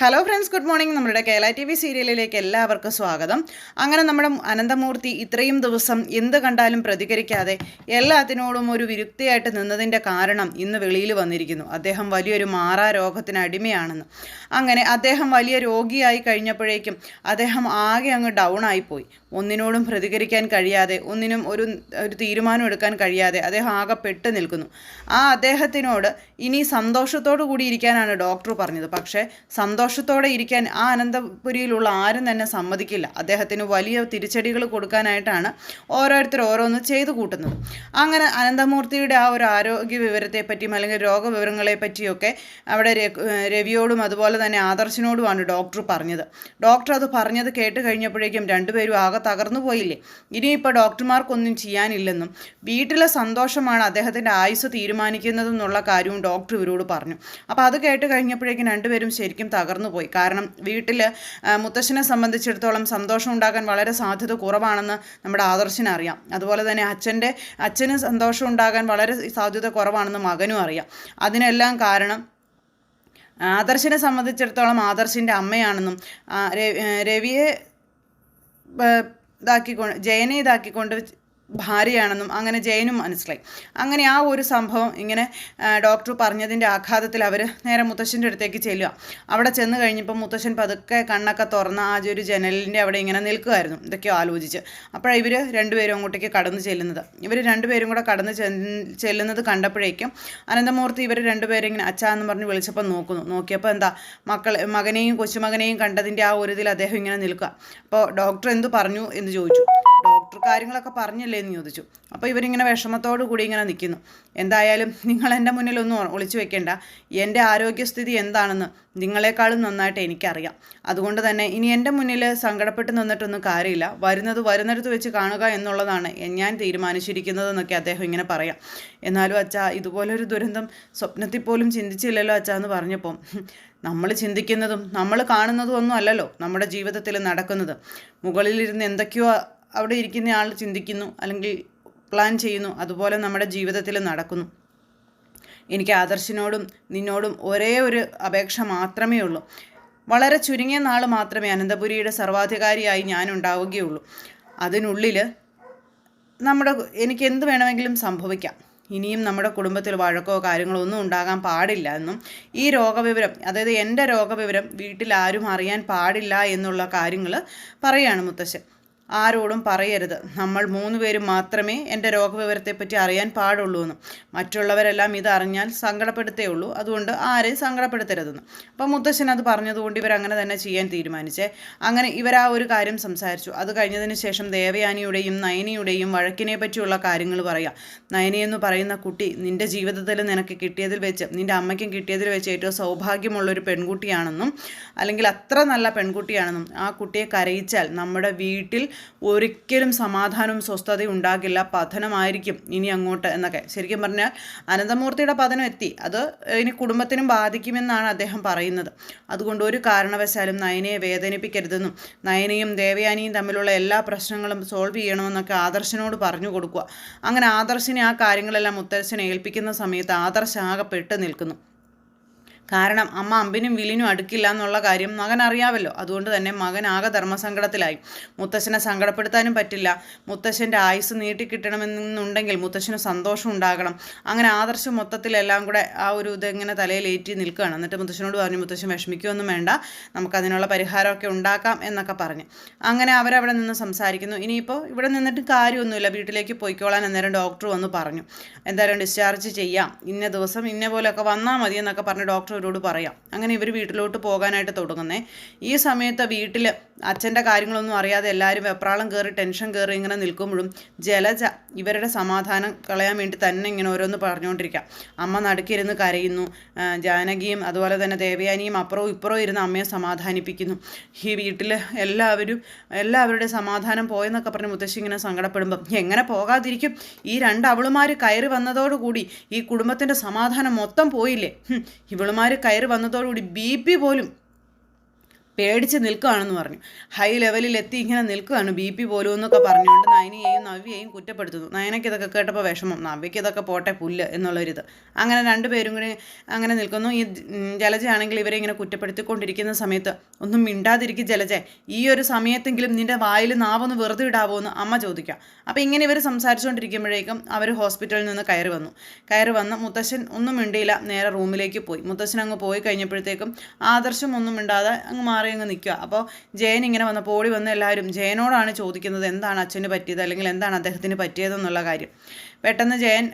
Hello friends good morning നമ്മുടെ Kerala T V സീരിയലിലേക്ക് എല്ലാവർക്കും സ്വാഗതം. അങ്ങനെ നമ്മുടെ അനന്തമൂർത്തി ഇത്രയും ദിവസം എന്ത് കണ്ടാലും പ്രതികരിക്കാതെ എല്ലാത്തിനോടും ഒരു വിരുക്തിയായിട്ട് നിന്നതിന്റെ കാരണം ഇന്ന് വെളിയിൽ വന്നിരിക്കുന്നു. അദ്ദേഹം വലിയൊരു മാറാ രോഗത്തിന് അടിമയാണെന്ന്. അങ്ങനെ അദ്ദേഹം വലിയ രോഗിയായി കഴിഞ്ഞപ്പോഴേക്കും അദ്ദേഹം ആകെ അങ്ങ് ഡൗൺ ആയിപ്പോയി. ഒന്നിനോടും പ്രതികരിക്കാൻ കഴിയാതെ ഒന്നിനും ഒരു ഒരു തീരുമാനം എടുക്കാൻ കഴിയാതെ അദ്ദേഹം ആകെ പെട്ട് നിൽക്കുന്നു. ആ അദ്ദേഹത്തിനോട് ഇനി സന്തോഷത്തോടു കൂടി ഇരിക്കാനാണ് ഡോക്ടർ പറഞ്ഞത്. പക്ഷേ സന്തോഷത്തോടെ ഇരിക്കാൻ ആ അനന്തപുരിയിലുള്ള ആരും തന്നെ സമ്മതിക്കില്ല. അദ്ദേഹത്തിന് വലിയ തിരിച്ചടികൾ കൊടുക്കാനായിട്ടാണ് ഓരോരുത്തർ ഓരോന്ന് ചെയ്തു കൂട്ടുന്നത്. അങ്ങനെ അനന്തമൂർത്തിയുടെ ആ ഒരു ആരോഗ്യ വിവരത്തെ പറ്റിയും അല്ലെങ്കിൽ രോഗവിവരങ്ങളെപ്പറ്റിയൊക്കെ അവിടെ രവിയോടും അതുപോലെ തന്നെ ആദർശിനോടുമാണ് ഡോക്ടർ പറഞ്ഞത്. ഡോക്ടർ അത് പറഞ്ഞത് കേട്ട് കഴിഞ്ഞപ്പോഴേക്കും രണ്ടുപേരും ആകെ തകർന്നു പോയില്ലേ? ഇനിയിപ്പോൾ ഡോക്ടർമാർക്കൊന്നും ചെയ്യാനില്ലെന്നും വീട്ടിലെ സന്തോഷമാണ് അദ്ദേഹത്തിന്റെ ആയുസ് തീരുമാനിക്കുന്നതെന്നുള്ള കാര്യവും ഡോക്ടർ ഇവരോട് പറഞ്ഞു. അപ്പോൾ അത് കേട്ട് കഴിഞ്ഞപ്പോഴേക്കും രണ്ടുപേരും ശരിക്കും തകർന്നു. പോയി കാരണം വീട്ടിൽ മുത്തശ്ശനെ സംബന്ധിച്ചിടത്തോളം സന്തോഷം ഉണ്ടാകാൻ വളരെ സാധ്യത കുറവാണെന്ന് നമ്മുടെ ആദർശിന് അറിയാം. അതുപോലെ തന്നെ അച്ഛന്റെ അച്ഛന് സന്തോഷം ഉണ്ടാകാൻ വളരെ സാധ്യത കുറവാണെന്ന് മകനും അറിയാം. അതിനെല്ലാം കാരണം ആദർശിനെ സംബന്ധിച്ചിടത്തോളം ആദർശിന്റെ അമ്മയാണെന്നും രവിയെ ഇതാക്കിക്കൊണ്ട് ജയനെ ഇതാക്കിക്കൊണ്ട് ഭാര്യയാണെന്നും അങ്ങനെ ജയനും മനസ്സിലായി. അങ്ങനെ ആ ഒരു സംഭവം ഇങ്ങനെ ഡോക്ടർ പറഞ്ഞതിന്റെ ആഘാതത്തിൽ അവർ നേരെ മുത്തശ്ശന്റെ അടുത്തേക്ക് ചെല്ലുക. അവിടെ ചെന്ന് കഴിഞ്ഞപ്പോൾ മുത്തശ്ശൻ പതുക്കെ കണ്ണൊക്കെ തുറന്ന് ആ ഒരു ജനലിന്റെ അവിടെ ഇങ്ങനെ നിൽക്കുമായിരുന്നു ഇതൊക്കെ ആലോചിച്ച്. അപ്പോഴാണ് ഇവർ രണ്ടുപേരും അങ്ങോട്ടേക്ക് കടന്നു ചെല്ലുന്നത്. ഇവർ രണ്ടുപേരും കൂടെ കടന്ന് ചെല്ലുന്നത് കണ്ടപ്പോഴേക്കും അനന്തമൂർത്തി ഇവർ രണ്ടുപേരും ഇങ്ങനെ അച്ഛാ എന്ന് പറഞ്ഞ് വിളിച്ചപ്പോൾ നോക്കുന്നു. നോക്കിയപ്പോൾ എന്താ മക്കൾ മകനെയും കൊച്ചുമകനെയും കണ്ടതിന്റെ ആ ഒരു ഇതിൽ അദ്ദേഹം ഇങ്ങനെ നിൽക്കുക. അപ്പോൾ ഡോക്ടർ എന്തു പറഞ്ഞു എന്ന് ചോദിച്ചു. ഡോക്ടർ കാര്യങ്ങളൊക്കെ പറഞ്ഞല്ലേ എന്ന് ചോദിച്ചു. അപ്പോൾ ഇവരിങ്ങനെ വിഷമത്തോടു കൂടി ഇങ്ങനെ നിൽക്കുന്നു എന്തായാലും നിങ്ങൾ എന്റെ മുന്നിലൊന്നും ഒളിച്ചു വെക്കേണ്ട. എന്റെ ആരോഗ്യസ്ഥിതി എന്താണെന്ന് നിങ്ങളെക്കാളും നന്നായിട്ട് എനിക്കറിയാം. അതുകൊണ്ട് തന്നെ ഇനി എന്റെ മുന്നിൽ സങ്കടപ്പെട്ട് നിന്നിട്ടൊന്നും കാര്യമില്ല. വരുന്നത് വരുന്നിടത്ത് വെച്ച് കാണുക എന്നുള്ളതാണ് ഞാൻ തീരുമാനിച്ചിരിക്കുന്നതെന്നൊക്കെ അദ്ദേഹം ഇങ്ങനെ പറയാം. എന്നാലും അച്ഛാ ഇതുപോലൊരു ദുരന്തം സ്വപ്നത്തിൽ പോലും ചിന്തിച്ചില്ലല്ലോ അച്ഛാ എന്ന് പറഞ്ഞപ്പോൾ നമ്മൾ ചിന്തിക്കുന്നതും നമ്മൾ കാണുന്നതും ഒന്നും അല്ലല്ലോ നമ്മുടെ ജീവിതത്തിൽ നടക്കുന്നത്. മുകളിലിരുന്ന് എന്തൊക്കെയോ അവിടെ ഇരിക്കുന്ന ആൾ ചിന്തിക്കുന്നു അല്ലെങ്കിൽ പ്ലാൻ ചെയ്യുന്നു അതുപോലെ നമ്മുടെ ജീവിതത്തിൽ നടക്കുന്നു. എനിക്ക് ആദർശിനോടും നിന്നോടും ഒരേ ഒരു അപേക്ഷ മാത്രമേ ഉള്ളൂ. വളരെ ചുരുങ്ങിയ നാൾ മാത്രമേ അനന്തപുരിയുടെ സർവാധികാരിയായി ഞാൻ ഉണ്ടാവുകയുള്ളൂ. അതിനുള്ളിൽ നമ്മുടെ എനിക്ക് എന്ത് വേണമെങ്കിലും സംഭവിക്കാം. ഇനിയും നമ്മുടെ കുടുംബത്തിൽ വഴക്കോ കാര്യങ്ങളോ ഒന്നും ഉണ്ടാകാൻ പാടില്ല എന്നും ഈ രോഗവിവരം അതായത് എന്റെ രോഗവിവരം വീട്ടിൽ ആരും അറിയാൻ പാടില്ല എന്നുള്ള കാര്യങ്ങൾ പറയുകയാണ് മുത്തശ്ശൻ. ആരോടും പറയരുത്. നമ്മൾ മൂന്ന് പേരും മാത്രമേ എന്റെ രോഗവിവരത്തെപ്പറ്റി അറിയാൻ പാടുള്ളൂ എന്ന്. മറ്റുള്ളവരെല്ലാം ഇത് അറിഞ്ഞാൽ സങ്കടപ്പെടുത്തേ ഉള്ളൂ. അതുകൊണ്ട് ആരെയും സങ്കടപ്പെടുത്തരുതെന്ന്. അപ്പോൾ മുത്തശ്ശൻ അത് പറഞ്ഞതുകൊണ്ട് ഇവർ അങ്ങനെ തന്നെ ചെയ്യാൻ തീരുമാനിച്ചേ. അങ്ങനെ ഇവർ ആ ഒരു കാര്യം സംസാരിച്ചു. അത് കഴിഞ്ഞതിന് ശേഷം ദേവയാനിയുടെയും നയനിയുടെയും വഴക്കിനെ പറ്റിയുള്ള കാര്യങ്ങൾ പറയാം. നയനി എന്ന് പറയുന്ന കുട്ടി നിന്റെ ജീവിതത്തിൽ നിനക്ക് കിട്ടിയതിൽ വെച്ച് നിന്റെ അമ്മയ്ക്കും കിട്ടിയതിൽ വെച്ച് ഏറ്റവും സൗഭാഗ്യമുള്ളൊരു പെൺകുട്ടിയാണെന്നും അല്ലെങ്കിൽ അത്ര നല്ല പെൺകുട്ടിയാണെന്നും ആ കുട്ടിയെ കരയിച്ചാൽ നമ്മുടെ വീട്ടിൽ ഒരിക്കലും സമാധാനവും സ്വസ്ഥതയും ഉണ്ടാകില്ല. പതനമായിരിക്കും ഇനി അങ്ങോട്ട് എന്നൊക്കെ. ശരിക്കും പറഞ്ഞാൽ അനന്തമൂർത്തിയുടെ പതനം എത്തി. അത് ഇനി കുടുംബത്തിനും ബാധിക്കുമെന്നാണ് അദ്ദേഹം പറയുന്നത്. അതുകൊണ്ട് ഒരു കാരണവശാലും നയനയെ വേദനിപ്പിക്കരുതെന്നും നയനയും ദേവയാനിയും തമ്മിലുള്ള എല്ലാ പ്രശ്നങ്ങളും സോൾവ് ചെയ്യണമെന്നൊക്കെ ആദർശനോട് പറഞ്ഞു കൊടുക്കുക. അങ്ങനെ ആദർശിനെ ആ കാര്യങ്ങളെല്ലാം മുത്തശ്ശനെ ഏൽപ്പിക്കുന്ന സമയത്ത് ആദർശ ആകെ പെട്ട് നിൽക്കുന്നു. കാരണം അമ്മ അമ്പിനും വിലിനും അടുക്കില്ല എന്നുള്ള കാര്യം മകൻ അറിയാമല്ലോ അതുകൊണ്ട് തന്നെ മകൻ ആകെ ധർമ്മസങ്കടത്തിലായി. മുത്തശ്ശനെ സങ്കടപ്പെടുത്താനും പറ്റില്ല. മുത്തശ്ശന്റെ ആയുസ് നീട്ടിക്കിട്ടണമെന്നുണ്ടെങ്കിൽ മുത്തശ്ശന് സന്തോഷം ഉണ്ടാകണം. അങ്ങനെ ആദർശം മൊത്തത്തിലെല്ലാം കൂടെ ആ ഒരു ഇതെങ്ങനെ തലയിലേറ്റി നിൽക്കുകയാണ്. എന്നിട്ട് മുത്തശ്ശനോട് പറഞ്ഞു മുത്തശ്ശൻ വിഷമിക്കുകയൊന്നും വേണ്ട. നമുക്കതിനുള്ള പരിഹാരമൊക്കെ ഉണ്ടാക്കാം എന്നൊക്കെ പറഞ്ഞു. അങ്ങനെ അവരവിടെ നിന്ന് സംസാരിക്കുന്നു. ഇനിയിപ്പോൾ ഇവിടെ നിന്നിട്ട് കാര്യമൊന്നുമില്ല. വീട്ടിലേക്ക് പോയിക്കോളാൻ അന്നേരം ഡോക്ടർ വന്ന് പറഞ്ഞു. എന്തായാലും ഡിസ്ചാർജ് ചെയ്യാം. ഇന്ന ദിവസം ഇന്ന പോലെയൊക്കെ വന്നാൽ മതി എന്നൊക്കെ പറഞ്ഞ് ഡോക്ടർ ഇവരോട് പറയാം. അങ്ങനെ ഇവർ വീട്ടിലോട്ട് പോകാനായിട്ട് തുടങ്ങുന്നേ. ഈ സമയത്ത് വീട്ടിൽ അച്ഛന്റെ കാര്യങ്ങളൊന്നും അറിയാതെ എല്ലാവരും വെപ്രാളം കയറി ടെൻഷൻ കയറി ഇങ്ങനെ നിൽക്കുമ്പോഴും ജലജ ഇവരുടെ സമാധാനം കളയാൻ വേണ്ടി തന്നെ ഇങ്ങനെ ഓരോന്ന് പറഞ്ഞുകൊണ്ടിരിക്കുക അമ്മ നടുക്കിരുന്ന് കരയുന്നു. ജാനകിയും അതുപോലെ തന്നെ ദേവയാനിയും അപ്പുറവും ഇപ്പുറവും ഇരുന്ന് അമ്മയെ സമാധാനിപ്പിക്കുന്നു. ഈ വീട്ടിൽ എല്ലാവരും എല്ലാവരുടെ സമാധാനം പോയെന്നൊക്കെ പറഞ്ഞ് മുത്തശ്ശി ഇങ്ങനെ സങ്കടപ്പെടുമ്പം എങ്ങനെ പോകാതിരിക്കും? ഈ രണ്ട് അവളുമാർ കയറി വന്നതോടുകൂടി ഈ കുടുംബത്തിന്റെ സമാധാനം മൊത്തം പോയില്ലേ? ഹും, കയറി വന്നതോടുകൂടി ബി പി പോലും പേടിച്ച് നിൽക്കുകയാണെന്ന് പറഞ്ഞു. ഹൈ ലെവലിൽ എത്തി ഇങ്ങനെ നിൽക്കുകയാണ് ബി പി പോലും എന്നൊക്കെ പറഞ്ഞുകൊണ്ട് നയനിയെയും നവ്യയെയും കുറ്റപ്പെടുത്തുന്നു. നയനയ്ക്ക് ഇതൊക്കെ കേട്ടപ്പോൾ വിഷമം. നവ്യയ്ക്ക് ഇതൊക്കെ പോട്ടെ പുല്ല് എന്നുള്ളൊരിത്. അങ്ങനെ രണ്ടുപേരും കൂടി അങ്ങനെ നിൽക്കുന്നു. ഈ ജലജയാണെങ്കിൽ ഇവരെ ഇങ്ങനെ കുറ്റപ്പെടുത്തിക്കൊണ്ടിരിക്കുന്ന സമയത്ത് ഒന്നും മിണ്ടാതിരിക്കും ജലജ ഈ ഒരു സമയത്തെങ്കിലും നിന്റെ വായിൽ നാവൊന്ന് വെറുതെ ഇടാവോ എന്ന് അമ്മ ചോദിക്കാം അപ്പോൾ ഇങ്ങനെ ഇവർ സംസാരിച്ചുകൊണ്ടിരിക്കുമ്പോഴേക്കും അവർ ഹോസ്പിറ്റലിൽ നിന്ന് കയറി വന്നു. കയറി വന്ന് മുത്തശ്ശൻ ഒന്നും മിണ്ടിയില്ല. നേരെ റൂമിലേക്ക് പോയി. മുത്തശ്ശൻ അങ്ങ് പോയി കഴിഞ്ഞപ്പോഴത്തേക്കും ആദർശം ഒന്നും മിണ്ടാതെ അങ്ങ് മാറി അങ്ങ് നിൽക്കുക. അപ്പോൾ ജയൻ ഇങ്ങനെ വന്നപ്പോൾ ഓടി വന്ന് എല്ലാവരും ജയനോടാണ് ചോദിക്കുന്നത് എന്താണ് അച്ഛന് പറ്റിയത് അല്ലെങ്കിൽ എന്താണ് അദ്ദേഹത്തിന് പറ്റിയതെന്നുള്ള കാര്യം. പെട്ടെന്ന് ജയൻ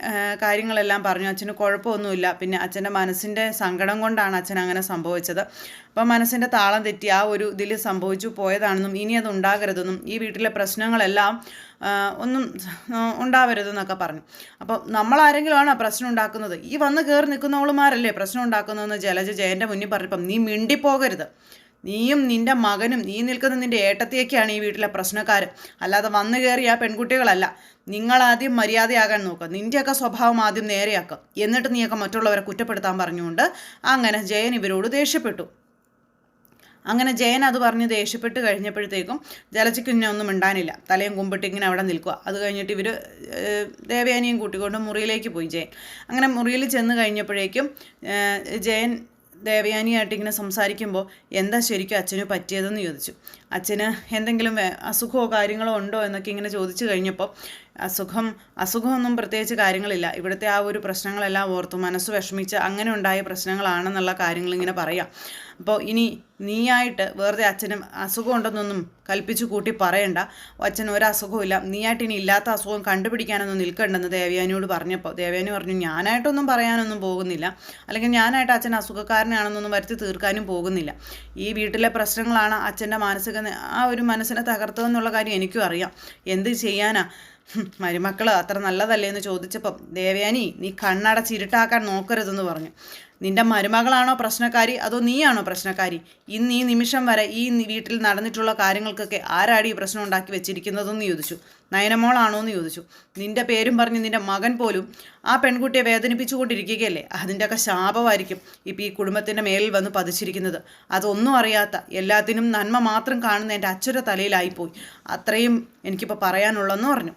കാര്യങ്ങളെല്ലാം പറഞ്ഞു. അച്ഛന് കുഴപ്പമൊന്നുമില്ല. പിന്നെ അച്ഛന്റെ മനസ്സിന്റെ സങ്കടം കൊണ്ടാണ് അച്ഛൻ അങ്ങനെ സംഭവിച്ചത്. അപ്പോൾ മനസ്സിന്റെ താളം തെറ്റി ആ ഒരു ഇതിൽ സംഭവിച്ചു പോയതാണെന്നും ഇനി അത് ഉണ്ടാകരുതെന്നും ഈ വീട്ടിലെ പ്രശ്നങ്ങളെല്ലാം ഒന്നും ഉണ്ടാവരുതെന്നൊക്കെ പറഞ്ഞു. അപ്പോൾ നമ്മളാരെങ്കിലുമാണ് പ്രശ്നം ഉണ്ടാക്കുന്നത്? ഈ വന്ന് കയറി നിൽക്കുന്നവളുമാരല്ലേ പ്രശ്നം ഉണ്ടാക്കുന്നതെന്ന് ജലജ ജയന്റെ മുന്നിൽ പറഞ്ഞപ്പം നീ മിണ്ടിപ്പോകരുത്. നീയും നിന്റെ മകനും നീ നിൽക്കുന്ന നിന്റെ ഏട്ടത്തിയൊക്കെയാണ് ഈ വീട്ടിലെ പ്രശ്നക്കാർ അല്ലാതെ വന്നു കയറിയ പെൺകുട്ടികളല്ല. നിങ്ങളാദ്യം മര്യാദയാകാൻ നോക്കുക നിന്റെയൊക്കെ സ്വഭാവം ആദ്യം നേരെയാക്കുക എന്നിട്ട് നീയൊക്കെ മറ്റുള്ളവരെ കുറ്റപ്പെടുത്താൻ പറഞ്ഞുകൊണ്ട് അങ്ങനെ ജയൻ ഇവരോട് ദേഷ്യപ്പെട്ടു. അങ്ങനെ ജയൻ അത് പറഞ്ഞ് ദേഷ്യപ്പെട്ട് കഴിഞ്ഞപ്പോഴത്തേക്കും ജലച്ചിക്ക് ഇന്നെ ഒന്നും മിണ്ടാനില്ല. തലയും കുമ്പിട്ട് ഇങ്ങനെ അവിടെ നിൽക്കുക. അത് കഴിഞ്ഞിട്ട് ഇവർ ദേവയാനിയും കൂട്ടിക്കൊണ്ട് മുറിയിലേക്ക് പോയി ജയൻ. അങ്ങനെ മുറിയിൽ ചെന്ന് കഴിഞ്ഞപ്പോഴേക്കും ജയൻ ദേവയാനിയായിട്ട് ഇങ്ങനെ സംസാരിക്കുമ്പോൾ എന്താ ശരിക്കും അച്ഛന് പറ്റിയതെന്ന് ചോദിച്ചു. അച്ഛന് എന്തെങ്കിലും അസുഖമോ കാര്യങ്ങളോ ഉണ്ടോ എന്നൊക്കെ ഇങ്ങനെ ചോദിച്ചു കഴിഞ്ഞപ്പോൾ അസുഖം അസുഖമൊന്നും പ്രത്യേകിച്ച് കാര്യങ്ങളില്ല. ഇവിടുത്തെ ആ ഒരു പ്രശ്നങ്ങളെല്ലാം ഓർത്തു മനസ്സ് വിഷമിച്ച് അങ്ങനെ ഉണ്ടായ പ്രശ്നങ്ങളാണെന്നുള്ള കാര്യങ്ങൾ ഇങ്ങനെ പറയാം. അപ്പോൾ ഇനി നീയായിട്ട് വെറുതെ അച്ഛനും അസുഖം ഉണ്ടെന്നൊന്നും കൽപ്പിച്ചു കൂട്ടി പറയണ്ട. അച്ഛൻ ഒരു അസുഖമില്ല നീയായിട്ട് ഇനി ഇല്ലാത്ത അസുഖം കണ്ടുപിടിക്കാനൊന്നും നിൽക്കണ്ടെന്ന് ദേവയാനിയോട് പറഞ്ഞപ്പോൾ ദേവയാനി പറഞ്ഞു ഞാനായിട്ടൊന്നും പറയാനൊന്നും പോകുന്നില്ല. അല്ലെങ്കിൽ ഞാനായിട്ട് അച്ഛൻ അസുഖക്കാരനാണെന്നൊന്നും വരുത്തി തീർക്കാനും പോകുന്നില്ല. ഈ വീട്ടിലെ പ്രശ്നങ്ങളാണ് അച്ഛന്റെ മാനസിക ആ ഒരു മനസ്സിനെ തകർത്തതെന്നുള്ള കാര്യം എനിക്കും അറിയാം. എന്ത് ചെയ്യാനാ? മരുമക്കൾ അത്ര നല്ലതല്ലേ എന്ന് ചോദിച്ചപ്പം ദേവയാനി നീ കണ്ണടച്ചിരുട്ടാക്കാൻ നോക്കരുതെന്ന് പറഞ്ഞു. നിന്റെ മരുമകളാണോ പ്രശ്നക്കാരി? അതോ നീയാണോ പ്രശ്നക്കാരി? ഇന്ന് ഈ നിമിഷം വരെ ഈ വീട്ടിൽ നടന്നിട്ടുള്ള കാര്യങ്ങൾക്കൊക്കെ ആരാടി ഈ പ്രശ്നം ഉണ്ടാക്കി വെച്ചിരിക്കുന്നതെന്ന് ചോദിച്ചു. നയനമോളാണോ എന്ന് ചോദിച്ചു. നിന്റെ പേരും പറഞ്ഞ് നിന്റെ മകൻ പോലും ആ പെൺകുട്ടിയെ വേദനിപ്പിച്ചുകൊണ്ടിരിക്കുകയല്ലേ? അതിന്റെയൊക്കെ ശാപമായിരിക്കും ഇപ്പോൾ ഈ കുടുംബത്തിന്റെ മേലിൽ വന്ന് പതിച്ചിരിക്കുന്നത്. അതൊന്നും അറിയാത്ത എല്ലാത്തിനും നന്മ മാത്രം കാണുന്ന എന്റെ അച്ഛന്റെ തലയിലായിപ്പോയി. അത്രയും എനിക്കിപ്പോൾ പറയാനുള്ളതെന്ന് പറഞ്ഞു.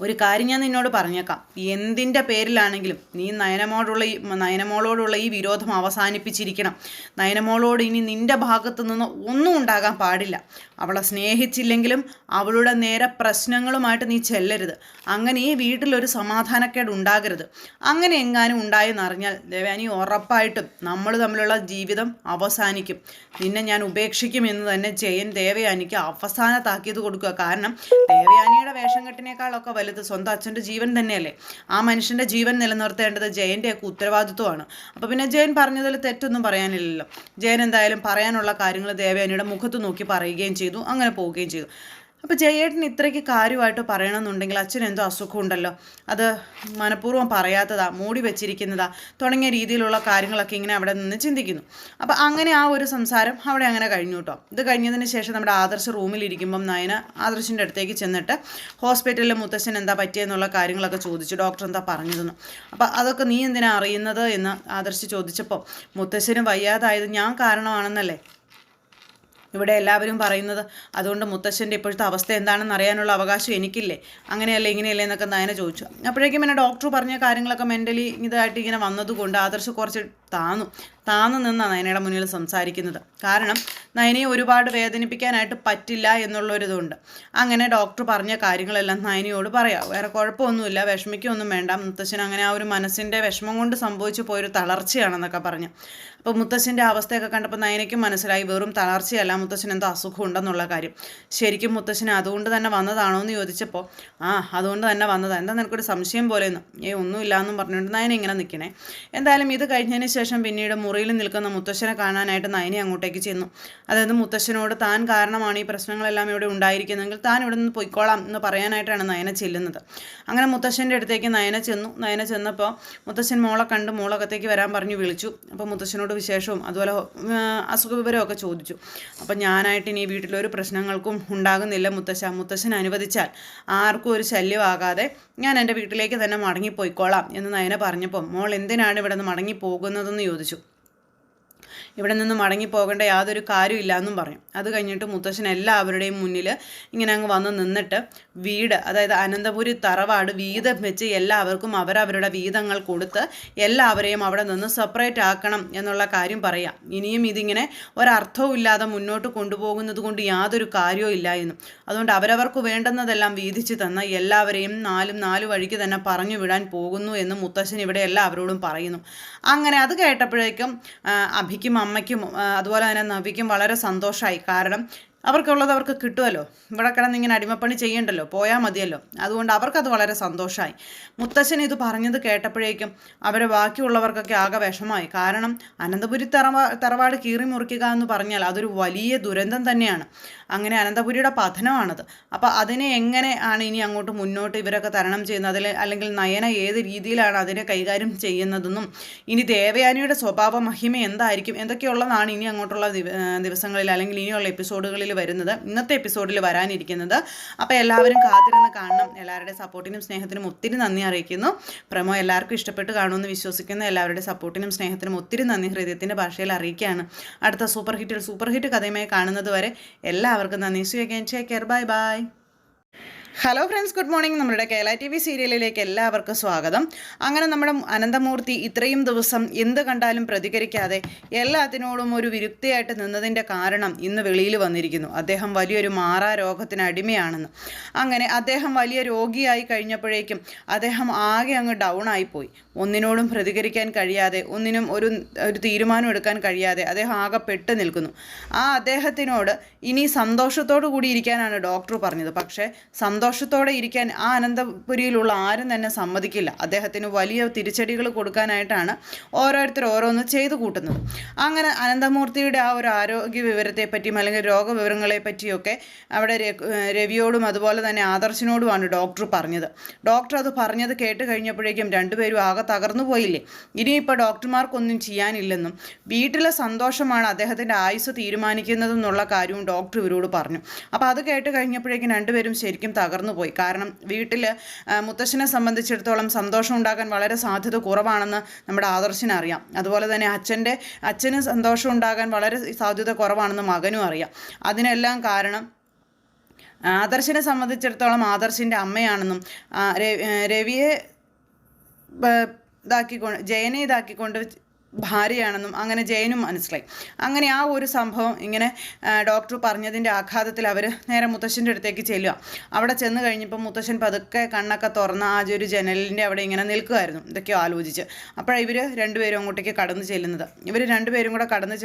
ഒരു കാര്യം ഞാൻ നിന്നോട് പറഞ്ഞേക്കാം. എന്തിന്റെ പേരിലാണെങ്കിലും നീ നയനമോടുള്ള ഈ നയനമോളോടുള്ള ഈ വിരോധം അവസാനിപ്പിച്ചിരിക്കണം. നയനമോളോട് ഇനി നിന്റെ ഭാഗത്തു നിന്ന് ഒന്നും ഉണ്ടാകാൻ പാടില്ല. അവളെ സ്നേഹിച്ചില്ലെങ്കിലും അവളുടെ നേരെ പ്രശ്നങ്ങളുമായിട്ട് നീ ചെല്ലരുത്. അങ്ങനെ ഈ വീട്ടിലൊരു സമാധാനക്കേട് ഉണ്ടാകരുത്. അങ്ങനെ എങ്ങാനും ഉണ്ടായെന്നറിഞ്ഞാൽ ദേവാനി ഉറപ്പായിട്ടും നമ്മൾ തമ്മിലുള്ള ജീവിതം അവസാനിക്കും. നിന്നെ ഞാൻ ഉപേക്ഷിക്കും എന്ന് തന്നെ ജയൻ ദേവയാനിക്ക് അവസാന താക്കീത് കൊടുക്കുക. കാരണം ദേവയാനിയുടെ വേഷം കെട്ടിനേക്കാളൊക്കെ വലുത് സ്വന്തം അച്ഛന്റെ ജീവൻ തന്നെയല്ലേ? ആ മനുഷ്യന്റെ ജീവൻ നിലനിർത്തേണ്ടത് ജയന്റെയൊക്കെ ഉത്തരവാദിത്വമാണ്. അപ്പോൾ പിന്നെ ജയൻ പറഞ്ഞതിൽ തെറ്റൊന്നും പറയാനില്ലല്ലോ. ജയൻ എന്തായാലും പറയാനുള്ള കാര്യങ്ങൾ ദേവയാനിയുടെ മുഖത്ത് നോക്കി പറയുകയും ചെയ്തു. അങ്ങനെ പോവുകയും ചെയ്തു. അപ്പോൾ ജയേട്ടൻ ഇത്രയ്ക്ക് കാര്യമായിട്ട് പറയണമെന്നുണ്ടെങ്കിൽ അച്ഛൻ എന്തോ അസുഖം ഉണ്ടല്ലോ അത് മനഃപൂർവം പറയാത്തതാ മൂടി വെച്ചിരിക്കുന്നതാ തുടങ്ങിയ രീതിയിലുള്ള കാര്യങ്ങളൊക്കെ ഇങ്ങനെ അവിടെ നിന്ന് ചിന്തിക്കുന്നു. അപ്പോൾ അങ്ങനെ ആ ഒരു സംസാരം അവിടെ അങ്ങനെ കഴിഞ്ഞു കേട്ടോ. ഇത് കഴിഞ്ഞതിന് ശേഷം നമ്മുടെ ആദർശ റൂമിലിരിക്കുമ്പം നയന ആദർശിന്റെ അടുത്തേക്ക് ചെന്നിട്ട് ഹോസ്പിറ്റലിൽ മുത്തശ്ശൻ എന്താ പറ്റിയെന്നുള്ള കാര്യങ്ങളൊക്കെ ചോദിച്ചു. ഡോക്ടർ എന്താ പറഞ്ഞിരുന്നു അപ്പോൾ അതൊക്കെ നീ എന്തിനാ അറിയുന്നത് എന്ന് ആദർശ് ചോദിച്ചപ്പോൾ മുത്തശ്ശന് വയ്യാതായത് ഞാൻ കാരണമാണെന്നല്ലേ? ഇവിടെ എല്ലാവരും പറയുന്നത് അതുകൊണ്ട് മുത്തശ്ശന്റെ ഇപ്പോഴത്തെ അവസ്ഥ എന്താണെന്ന് അറിയാനുള്ള അവകാശം എനിക്കില്ലേ? അങ്ങനെയല്ലേ ഇങ്ങനെയല്ലേ എന്നൊക്കെ നയന ചോദിച്ചു. അപ്പോഴേക്കും എന്നെ ഡോക്ടർ പറഞ്ഞ കാര്യങ്ങളൊക്കെ മെന്റലി ഇതായിട്ട് ഇങ്ങനെ വന്നതുകൊണ്ട് ആദർശ് കുറച്ച് താന്നു. താന്നു നിന്നാണ് നയനയുടെ മുന്നിൽ സംസാരിക്കുന്നത്. കാരണം നയനയെ ഒരുപാട് വേദനിപ്പിക്കാനായിട്ട് പറ്റില്ല എന്നുള്ളൊരിതുണ്ട്. അങ്ങനെ ഡോക്ടർ പറഞ്ഞ കാര്യങ്ങളെല്ലാം നയനയോട് പറയാം. വേറെ കുഴപ്പമൊന്നുമില്ല വിഷമിക്കൊന്നും വേണ്ട. മുത്തശ്ശൻ അങ്ങനെ ആ ഒരു മനസ്സിന്റെ വിഷമം കൊണ്ട് സംഭവിച്ചു പോയൊരു തളർച്ചയാണെന്നൊക്കെ പറഞ്ഞു. അപ്പോൾ മുത്തശ്ശന്റെ അവസ്ഥയൊക്കെ കണ്ടപ്പോൾ നയനയ്ക്കും മനസ്സിലായി വെറും തളർച്ചയല്ല മുത്തശ്ശൻ എന്തോ അസുഖം ഉണ്ടെന്നുള്ള കാര്യം. ശരിക്കും മുത്തശ്ശൻ അതുകൊണ്ട് തന്നെ വന്നതാണോ എന്ന് ചോദിച്ചപ്പോൾ ആ അതുകൊണ്ട് തന്നെ വന്നതാണ് എന്താ നിനക്കൊരു സംശയം പോലെയെന്ന്? ഏ ഒന്നുമില്ല എന്നും പറഞ്ഞുകൊണ്ട് നയന ഇങ്ങനെ നിൽക്കണേ എന്തായാലും ഇത് കഴിഞ്ഞതിന് ശേഷം പിന്നീട് മുറിയിൽ നിൽക്കുന്ന മുത്തശ്ശനെ കാണാനായിട്ട് നയനി അങ്ങോട്ടേക്ക് ചെന്നു. അതായത് മുത്തശ്ശനോട് താൻ കാരണമാണ് ഈ പ്രശ്നങ്ങളെല്ലാം ഇവിടെ ഉണ്ടായിരിക്കുന്നതെങ്കിൽ താൻ ഇവിടെ നിന്ന് പൊയ്ക്കോളാം എന്ന് പറയാനായിട്ടാണ് നയന ചെല്ലുന്നത്. അങ്ങനെ മുത്തശ്ശന്റെ അടുത്തേക്ക് നയന ചെന്നു. നയന ചെന്നപ്പോൾ മുത്തശ്ശൻ മോളെ കണ്ട് മോളകത്തേക്ക് വരാൻ പറഞ്ഞു വിളിച്ചു. അപ്പോൾ മുത്തശ്ശനോട് വിശേഷവും അതുപോലെ അസുഖ വിവരമൊക്കെ ചോദിച്ചു. അപ്പം ഞാനായിട്ട് ഇനി വീട്ടിലൊരു പ്രശ്നങ്ങൾക്കും ഉണ്ടാകുന്നില്ല മുത്തശ്ശ. മുത്തശ്ശൻ അനുവദിച്ചാൽ ആർക്കും ഒരു ശല്യമാകാതെ ഞാൻ എന്റെ വീട്ടിലേക്ക് തന്നെ മടങ്ങിപ്പോയിക്കോളാം എന്ന് നയന പറഞ്ഞപ്പോൾ മോൾ എന്തിനാണ് ഇവിടെ നിന്ന് മടങ്ങിപ്പോകുന്നതെന്ന് ചോദിച്ചു. ഇവിടെ നിന്ന് മടങ്ങി പോകേണ്ട യാതൊരു കാര്യമില്ല എന്നും പറയും. അത് കഴിഞ്ഞിട്ട് മുത്തശ്ശൻ എല്ലാവരുടെയും മുന്നിൽ ഇങ്ങനെ അങ്ങ് വന്ന് നിന്നിട്ട് വീട് അതായത് അനന്തപുരി തറവാട് വീതം വെച്ച് എല്ലാവർക്കും അവരവരുടെ വീതങ്ങൾ കൊടുത്ത് എല്ലാവരെയും അവിടെ നിന്ന് സെപ്പറേറ്റ് ആക്കണം എന്നുള്ള കാര്യം പറയാം. ഇനിയും ഇതിങ്ങനെ ഒരർത്ഥവും ഇല്ലാതെ മുന്നോട്ട് കൊണ്ടുപോകുന്നത് കൊണ്ട് യാതൊരു കാര്യവും ഇല്ല എന്നും. അതുകൊണ്ട് അവരവർക്ക് വേണ്ടുന്നതെല്ലാം വീതിച്ചു തന്ന എല്ലാവരെയും നാലും നാലു വഴിക്ക് തന്നെ പറഞ്ഞു വിടാൻ പോകുന്നു എന്ന് മുത്തശ്ശൻ ഇവിടെ എല്ലാവരോടും പറയുന്നു. അങ്ങനെ അത് കേട്ടപ്പോഴേക്കും അഭിക്കും അമ്മയ്ക്കും അതുപോലെ തന്നെ നവിക്കും വളരെ സന്തോഷമായി കാരണം അവർക്കുള്ളത് അവർക്ക് കിട്ടുമല്ലോ ഇവിടെ കിടന്ന് ഇങ്ങനെ അടിമപ്പണി ചെയ്യണ്ടല്ലോ. പോയാൽ മതിയല്ലോ. അതുകൊണ്ട് അവർക്കത് വളരെ സന്തോഷമായി മുത്തശ്ശൻ ഇത് പറഞ്ഞത് കേട്ടപ്പോഴേക്കും അവരെ ബാക്കിയുള്ളവർക്കൊക്കെ ആകെ വിഷമായി കാരണം അനന്തപുരി തറവാ തറവാട് കീറി മുറിക്കുക എന്ന് പറഞ്ഞാൽ അതൊരു വലിയ ദുരന്തം തന്നെയാണ്. അങ്ങനെ അനന്തപുരിയുടെ പതനമാണത്. അപ്പോൾ അതിനെ എങ്ങനെ ആണ് ഇനി അങ്ങോട്ട് മുന്നോട്ട് ഇവരൊക്കെ തരണം ചെയ്യുന്നത്? അതിൽ അല്ലെങ്കിൽ നയന ഏത് രീതിയിലാണ് അതിനെ കൈകാര്യം ചെയ്യുന്നതെന്നും ഇനി ദേവയാനിയുടെ സ്വഭാവ മഹിമ എന്തായിരിക്കും? എന്തൊക്കെയുള്ളതാണ് ഇനി അങ്ങോട്ടുള്ള ദിവസങ്ങളിൽ അല്ലെങ്കിൽ ഇനിയുള്ള എപ്പിസോഡുകളിൽ വരുന്നത് ഇന്നത്തെ എപ്പിസോഡിൽ വരാനിരിക്കുന്നത്. അപ്പോൾ എല്ലാവരും കാത്തിരുന്ന് കാണണം. എല്ലാവരുടെ സപ്പോർട്ടിനും സ്നേഹത്തിനും ഒത്തിരി നന്ദി അറിയിക്കുന്നു. പ്രമോ എല്ലാവർക്കും ഇഷ്ടപ്പെട്ട് കാണുമെന്ന് വിശ്വസിക്കുന്ന. എല്ലാവരുടെ സപ്പോർട്ടിനും സ്നേഹത്തിനും ഒത്തിരി നന്ദി. ഹൃദയത്തിന്റെ ഭാഷയിൽ അറിയിക്കുകയാണ്. അടുത്ത സൂപ്പർ ഹിറ്റിൽ സൂപ്പർ ഹിറ്റ് കഥയുമായി കാണുന്നത് വരെ എല്ലാവർക്കും നന്ദി. സു again care bye bye hello friends good morning നമ്മുടെ കേരള ടി വി സീരിയലിലേക്ക് എല്ലാവർക്കും സ്വാഗതം. അങ്ങനെ നമ്മുടെ അനന്തമൂർത്തി ഇത്രയും ദിവസം എന്ത് കണ്ടാലും പ്രതികരിക്കാതെ എല്ലാത്തിനോടും ഒരു വിരുക്തിയായിട്ട് നിന്നതിന്റെ കാരണം ഇന്ന് വെളിയിൽ വന്നിരിക്കുന്നു. അദ്ദേഹം വലിയൊരു മാറാ രോഗത്തിന് അടിമയാണെന്ന്. അങ്ങനെ അദ്ദേഹം വലിയ രോഗിയായി കഴിഞ്ഞപ്പോഴേക്കും അദ്ദേഹം ആകെ അങ്ങ് ഡൗൺ ആയിപ്പോയി. ഒന്നിനോടും പ്രതികരിക്കാൻ കഴിയാതെ ഒന്നിനും ഒരു ഒരു തീരുമാനം എടുക്കാൻ കഴിയാതെ അദ്ദേഹം ആകെ പെട്ട് നിൽക്കുന്നു. ആ അദ്ദേഹത്തിനോട് ഇനി സന്തോഷത്തോടു കൂടി ഇരിക്കാനാണ് ഡോക്ടർ പറഞ്ഞത്. പക്ഷേ സന്തോഷത്തോടെ ഇരിക്കാൻ ആ അനന്തപുരിയിലുള്ള ആരും തന്നെ സമ്മതിക്കില്ല. അദ്ദേഹത്തിന് വലിയ തിരിച്ചടികൾ കൊടുക്കാനായിട്ടാണ് ഓരോരുത്തർ ഓരോന്ന് ചെയ്തു കൂട്ടുന്നത്. അങ്ങനെ അനന്തമൂർത്തിയുടെ ആ ഒരു ആരോഗ്യ വിവരത്തെ പറ്റിയും അല്ലെങ്കിൽ രോഗവിവരങ്ങളെ പറ്റിയൊക്കെ അവിടെ രവിയോടും അതുപോലെ തന്നെ ആദർശിനോടുമാണ് ഡോക്ടർ പറഞ്ഞത്. ഡോക്ടർ അത് പറഞ്ഞത് കേട്ട് കഴിഞ്ഞപ്പോഴേക്കും രണ്ടുപേരും ആകെ തകർന്നു പോയില്ലേ? ഇനിയിപ്പോൾ ഡോക്ടർമാർക്കൊന്നും ചെയ്യാനില്ലെന്നും വീട്ടിലെ സന്തോഷമാണ് അദ്ദേഹത്തിന്റെ ആയുസ് തീരുമാനിക്കുന്നതെന്നുള്ള കാര്യവും ഡോക്ടർ ഇവരോട് പറഞ്ഞു. അപ്പോൾ അത് കേട്ട് കഴിഞ്ഞപ്പോഴേക്കും രണ്ടുപേരും ശരിക്കും തകർന്നു പോയി. കാരണം വീട്ടിൽ മുത്തശ്ശനെ സംബന്ധിച്ചിടത്തോളം സന്തോഷം ഉണ്ടാക്കാൻ വളരെ സാധ്യത കുറവാണെന്ന് നമ്മുടെ ആദർശിന് അറിയാം. അതുപോലെ തന്നെ അച്ഛന്റെ അച്ഛന് സന്തോഷം ഉണ്ടാകാൻ വളരെ സാധ്യത കുറവാണെന്ന് മകനും അറിയാം. അതിനെല്ലാം കാരണം ആദർശിനെ സംബന്ധിച്ചിടത്തോളം ആദർശിന്റെ അമ്മയാണെന്നും രവിയെ ഇതാക്കിക്കൊണ്ട് ജയനെ ഇതാക്കിക്കൊണ്ട് ഭാര്യയാണെന്നും അങ്ങനെ ജയനും മനസ്സിലായി. അങ്ങനെ ആ ഒരു സംഭവം ഇങ്ങനെ ഡോക്ടർ പറഞ്ഞതിന്റെ ആഘാതത്തിൽ അവർ നേരെ മുത്തശ്ശന്റെ അടുത്തേക്ക് ചെല്ലുക. അവിടെ ചെന്ന് കഴിഞ്ഞപ്പോൾ മുത്തശ്ശൻ പതുക്കെ കണ്ണൊക്കെ തുറന്ന് ആ ഒരു ജനലിന്റെ അവിടെ ഇങ്ങനെ നിൽക്കുമായിരുന്നു ഇതൊക്കെ ആലോചിച്ച്. അപ്പോൾ ഇവർ രണ്ടുപേരും അങ്ങോട്ടേക്ക് കടന്നു ചെല്ലുന്നത്. ഇവർ രണ്ടുപേരും കൂടെ കടന്ന്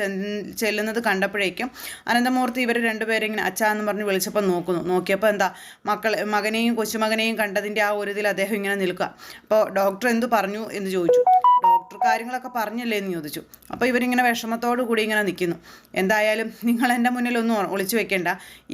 ചെല്ലുന്നത് കണ്ടപ്പോഴേക്കും അനന്തമൂർത്തി ഇവർ രണ്ടുപേരും ഇങ്ങനെ അച്ഛാ എന്ന് പറഞ്ഞ് വിളിച്ചപ്പോൾ നോക്കുന്നു. നോക്കിയപ്പോൾ എന്താ മക്കൾ മകനെയും കൊച്ചുമകനെയും കണ്ടതിന്റെ ആ ഒരു ഇതിൽ അദ്ദേഹം ഇങ്ങനെ നിൽക്കുക. അപ്പോൾ ഡോക്ടർ എന്ത് പറഞ്ഞു എന്ന് ചോദിച്ചു. ഡോക്ടർ കാര്യങ്ങളൊക്കെ പറഞ്ഞല്ലേ എന്ന് ചോദിച്ചു. അപ്പോൾ ഇവരിങ്ങനെ വിഷമത്തോടു കൂടി ഇങ്ങനെ നിൽക്കുന്നു എന്തായാലും നിങ്ങൾ എന്റെ മുന്നിലൊന്നും ഒളിച്ചു വെക്കേണ്ട.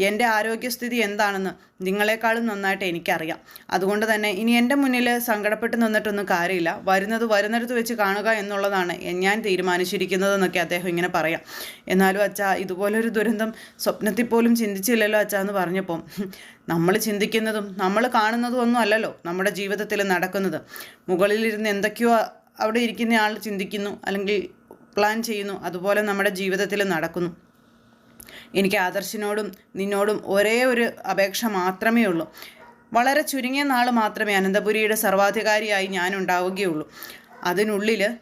എന്റെ ആരോഗ്യസ്ഥിതി എന്താണെന്ന് നിങ്ങളെക്കാളും നന്നായിട്ട് എനിക്കറിയാം. അതുകൊണ്ട് തന്നെ ഇനി എന്റെ മുന്നിൽ സങ്കടപ്പെട്ട് നിന്നിട്ടൊന്നും കാര്യമില്ല. വരുന്നത് വരുന്നിടത്ത് വെച്ച് കാണുക എന്നുള്ളതാണ് ഞാൻ തീരുമാനിച്ചിരിക്കുന്നതെന്നൊക്കെ അദ്ദേഹം ഇങ്ങനെ പറയാം. എന്നാലും അച്ഛാ ഇതുപോലൊരു ദുരന്തം സ്വപ്നത്തിൽ പോലും ചിന്തിച്ചില്ലല്ലോ അച്ഛാ എന്ന് പറഞ്ഞപ്പോൾ നമ്മൾ ചിന്തിക്കുന്നതും നമ്മൾ കാണുന്നതും ഒന്നും അല്ലല്ലോ നമ്മുടെ ജീവിതത്തിൽ നടക്കുന്നത്. മുകളിലിരുന്ന് എന്തൊക്കെയോ അവിടെ ഇരിക്കുന്ന ആൾ ചിന്തിക്കുന്നു അല്ലെങ്കിൽ പ്ലാൻ ചെയ്യുന്നു. അതുപോലെ നമ്മുടെ ജീവിതത്തിൽ നടക്കുന്നു. എനിക്ക് ആദർശിനോടും നിന്നോടും ഒരേ ഒരു അപേക്ഷ മാത്രമേ ഉള്ളൂ. വളരെ ചുരുങ്ങിയ നാൾ മാത്രമേ അനന്തപുരിയുടെ സർവാധികാരിയായി ഞാൻ ഉണ്ടാവുകയുള്ളൂ. അതിനുള്ളിൽ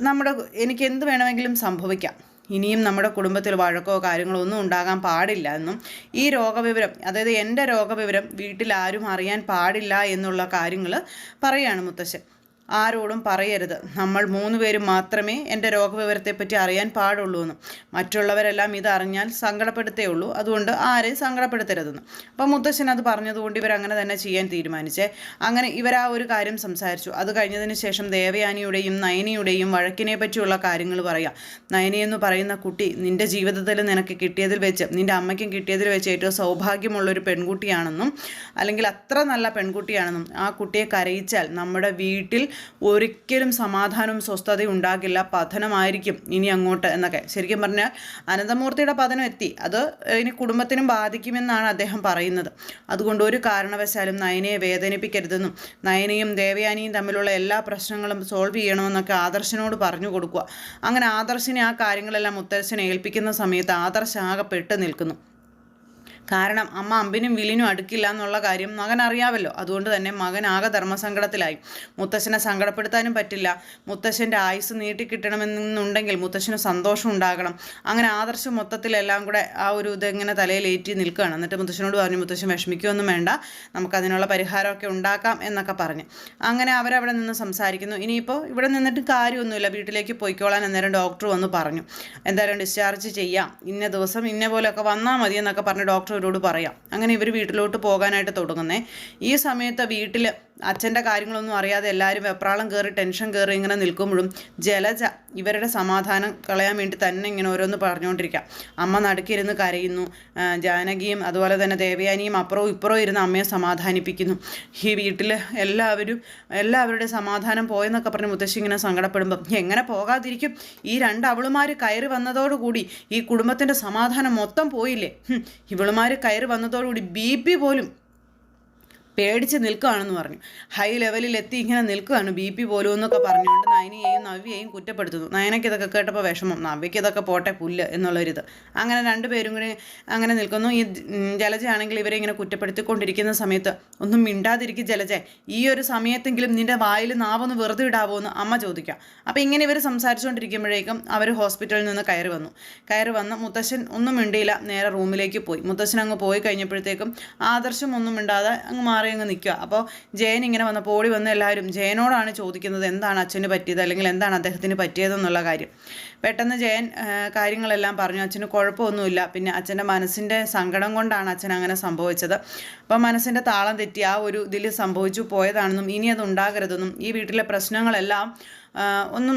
നമ്മുടെ എനിക്ക് എന്ത് വേണമെങ്കിലും സംഭവിക്കാം. ഇനിയും നമ്മുടെ കുടുംബത്തിൽ വഴക്കോ കാര്യങ്ങളോ ഒന്നും ഉണ്ടാകാൻ പാടില്ല എന്നും ഈ രോഗവിവരം അതായത് എന്റെ രോഗവിവരം വീട്ടിൽ ആരും അറിയാൻ പാടില്ല എന്നുള്ള കാര്യങ്ങൾ പറയുകയാണ് മുത്തശ്ശൻ. ആരോടും പറയരുത്. നമ്മൾ മൂന്ന് പേരും മാത്രമേ എന്റെ രോഗവിവരത്തെപ്പറ്റി അറിയാൻ പാടുള്ളൂ എന്ന്. മറ്റുള്ളവരെല്ലാം ഇത് അറിഞ്ഞാൽ സങ്കടപ്പെടുത്തേ ഉള്ളൂ. അതുകൊണ്ട് ആരെയും സങ്കടപ്പെടുത്തരുതെന്ന്. അപ്പോൾ മുത്തശ്ശൻ അത് പറഞ്ഞതുകൊണ്ട് ഇവർ അങ്ങനെ തന്നെ ചെയ്യാൻ തീരുമാനിച്ചേ. അങ്ങനെ ഇവർ ആ ഒരു കാര്യം സംസാരിച്ചു. അത് കഴിഞ്ഞതിന് ശേഷം ദേവയാനിയുടെയും നയനിയുടെയും വഴക്കിനെ പറ്റിയുള്ള കാര്യങ്ങൾ പറയാം. നയനി എന്ന് പറയുന്ന കുട്ടി നിന്റെ ജീവിതത്തിൽ നിനക്ക് കിട്ടിയതിൽ വെച്ച് നിന്റെ അമ്മയ്ക്കും കിട്ടിയതിൽ വെച്ച് ഏറ്റവും സൗഭാഗ്യമുള്ളൊരു പെൺകുട്ടിയാണെന്നും അല്ലെങ്കിൽ അത്ര നല്ല പെൺകുട്ടിയാണെന്നും ആ കുട്ടിയെ കരയിച്ചാൽ നമ്മുടെ വീട്ടിൽ ഒരിക്കലും സമാധാനവും സ്വസ്ഥതയും ഉണ്ടാകില്ല. പതനമായിരിക്കും ഇനി അങ്ങോട്ട് എന്നൊക്കെ. ശരിക്കും പറഞ്ഞാൽ അനന്തമൂർത്തിയുടെ പതനം എത്തി. അത് ഇനി കുടുംബത്തിനും ബാധിക്കുമെന്നാണ് അദ്ദേഹം പറയുന്നത്. അതുകൊണ്ട് ഒരു കാരണവശാലും നയനയെ വേദനിപ്പിക്കരുതെന്നും നയനയും ദേവയാനിയും തമ്മിലുള്ള എല്ലാ പ്രശ്നങ്ങളും സോൾവ് ചെയ്യണമെന്നൊക്കെ ആദർശനോട് പറഞ്ഞു കൊടുക്കുക. അങ്ങനെ ആദർശിനെ ആ കാര്യങ്ങളെല്ലാം മുത്തശ്ശനെ ഏൽപ്പിക്കുന്ന സമയത്ത് ആദർശ ആകെ പെട്ട് നിൽക്കുന്നു. കാരണം അമ്മ അമ്പിനും വിലിനും അടുക്കില്ല എന്നുള്ള കാര്യം മകൻ അറിയാമല്ലോ അതുകൊണ്ട് തന്നെ മകൻ ആകെ ധർമ്മസങ്കടത്തിലായി. മുത്തശ്ശനെ സങ്കടപ്പെടുത്താനും പറ്റില്ല. മുത്തശ്ശന്റെ ആയുസ് നീട്ടിക്കിട്ടണമെന്നുണ്ടെങ്കിൽ മുത്തശ്ശന് സന്തോഷം ഉണ്ടാകണം. അങ്ങനെ ആദർശം മൊത്തത്തിലെല്ലാം കൂടെ ആ ഒരു ഇതെങ്ങനെ തലയിലേറ്റി നിൽക്കുകയാണ്. എന്നിട്ട് മുത്തശ്ശനോട് പറഞ്ഞു മുത്തശ്ശൻ വിഷമിക്കുകയൊന്നും വേണ്ട. നമുക്കതിനുള്ള പരിഹാരമൊക്കെ ഉണ്ടാക്കാം എന്നൊക്കെ പറഞ്ഞ്. അങ്ങനെ അവരവിടെ നിന്ന് സംസാരിക്കുന്നു. ഇനിയിപ്പോൾ ഇവിടെ നിന്നിട്ട് കാര്യമൊന്നുമില്ല. വീട്ടിലേക്ക് പോയിക്കോളാൻ അന്നേരം ഡോക്ടർ വന്ന് പറഞ്ഞു. എന്തായാലും ഡിസ്ചാർജ് ചെയ്യാം. ഇന്ന ദിവസം ഇന്ന പോലെയൊക്കെ വന്നാൽ മതി എന്നൊക്കെ പറഞ്ഞ് ഡോക്ടർ ഇവരോട് പറയാം. അങ്ങനെ ഇവർ വീട്ടിലോട്ട് പോകാനായിട്ട് തുടങ്ങുന്നേ. ഈ സമയത്ത് വീട്ടിൽ അച്ഛന്റെ കാര്യങ്ങളൊന്നും അറിയാതെ എല്ലാവരും വെപ്രാളം കയറി ടെൻഷൻ കയറി ഇങ്ങനെ നിൽക്കുമ്പോഴും ജലജ ഇവരുടെ സമാധാനം കളയാൻ വേണ്ടി തന്നെ ഇങ്ങനെ ഓരോന്ന് പറഞ്ഞുകൊണ്ടിരിക്കുക. അമ്മ നടുക്കിരുന്ന് കരയുന്നു. ജാനകിയും അതുപോലെ തന്നെ ദേവയാനിയും അപ്പുറവും ഇപ്പുറവും ഇരുന്ന് അമ്മയെ സമാധാനിപ്പിക്കുന്നു. ഈ വീട്ടിൽ എല്ലാവരും എല്ലാവരുടെ സമാധാനം പോയെന്നൊക്കെ പറഞ്ഞ് മുത്തശ്ശി ഇങ്ങനെ സങ്കടപ്പെടുമ്പം എങ്ങനെ പോകാതിരിക്കും? ഈ രണ്ട് അവളുമാർ കയറി വന്നതോടുകൂടി ഈ കുടുംബത്തിന്റെ സമാധാനം മൊത്തം പോയില്ലേ? ഇവളുമാർ കയറി വന്നതോടുകൂടി ബി പി പോലും പേടിച്ച് നിൽക്കുകയാണെന്ന് പറഞ്ഞു. ഹൈ ലെവലിൽ എത്തി ഇങ്ങനെ നിൽക്കുകയാണ് ബി പി പോലും എന്നൊക്കെ പറഞ്ഞുകൊണ്ട് നയനയെയും നവ്യയെയും കുറ്റപ്പെടുത്തുന്നു. നയനയ്ക്ക് ഇതൊക്കെ കേട്ടപ്പോൾ വിഷമം. നവ്യയ്ക്ക് ഇതൊക്കെ പോട്ടെ പുല്ല് എന്നുള്ളൊരിത്. അങ്ങനെ രണ്ടുപേരും കൂടി അങ്ങനെ നിൽക്കുന്നു. ഈ ജലജയാണെങ്കിൽ ഇവരെ ഇങ്ങനെ കുറ്റപ്പെടുത്തിക്കൊണ്ടിരിക്കുന്ന സമയത്ത് ഒന്നും മിണ്ടാതിരിക്കും ജലജ. ഈ ഒരു സമയത്തെങ്കിലും നിന്റെ വായിൽ നാവൊന്ന് വെറുതെ ഇടാവോ എന്ന് അമ്മ ചോദിക്കാം അപ്പോൾ ഇങ്ങനെ ഇവർ സംസാരിച്ചുകൊണ്ടിരിക്കുമ്പോഴേക്കും അവർ ഹോസ്പിറ്റലിൽ നിന്ന് കയറി വന്നു. കയറി വന്ന് മുത്തശ്ശൻ ഒന്നും മിണ്ടിയില്ല. നേരെ റൂമിലേക്ക് പോയി. മുത്തശ്ശൻ അങ്ങ് പോയി കഴിഞ്ഞപ്പോഴത്തേക്കും ആദർശം ഒന്നും മിണ്ടാതെ അങ്ങ് മാറി മാറി അങ്ങ് നിൽക്കുക. അപ്പോൾ ജയൻ ഇങ്ങനെ വന്നപ്പോൾ ഓടി വന്ന് എല്ലാവരും ജയനോടാണ് ചോദിക്കുന്നത് എന്താണ് അച്ഛന് പറ്റിയത് അല്ലെങ്കിൽ എന്താണ് അദ്ദേഹത്തിന് പറ്റിയതെന്നുള്ള കാര്യം. പെട്ടെന്ന് ജയൻ കാര്യങ്ങളെല്ലാം പറഞ്ഞു. അച്ഛന് കുഴപ്പമൊന്നുമില്ല. പിന്നെ അച്ഛന്റെ മനസ്സിന്റെ സങ്കടം കൊണ്ടാണ് അച്ഛൻ അങ്ങനെ സംഭവിച്ചത്. അപ്പോൾ മനസ്സിന്റെ താളം തെറ്റി ആ ഒരു ഇതിൽ സംഭവിച്ചു പോയതാണെന്നും ഇനി അത് ഉണ്ടാകരുതെന്നും ഈ വീട്ടിലെ പ്രശ്നങ്ങളെല്ലാം ഒന്നും